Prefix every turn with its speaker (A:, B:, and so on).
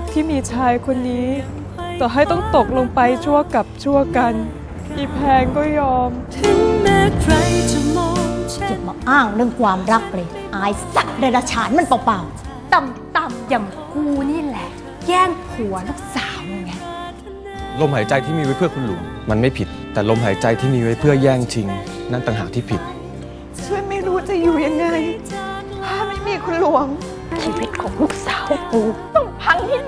A: กที่มีชายคนนี้ ต่อให้ต้องตกลงไปชั่วกับชั่วกัน อีแพงก็ยอม
B: ถึงแม้ใครจะมอง
C: อย่ามาอ้างเรื่องความรักเลย อายสักเดรัจฉานมันเปล่าๆ
D: ต่ำๆอย่างกูนี่แหละ แย่งผัวลูกสาวไง
E: ลมหายใจที่มีไว้เพื่อคุณหลวง มันไม่ผิด แต่ลมหายใจที่มีไว้เพื่อแย่งชิง นั่นต่างหากที่ผิด
A: ช่วยไม่รู้จะอยู่ยังไง ถ้าไม่มีคุณหลวง
D: ชีวิตของลูกสาวกูต้องพังที่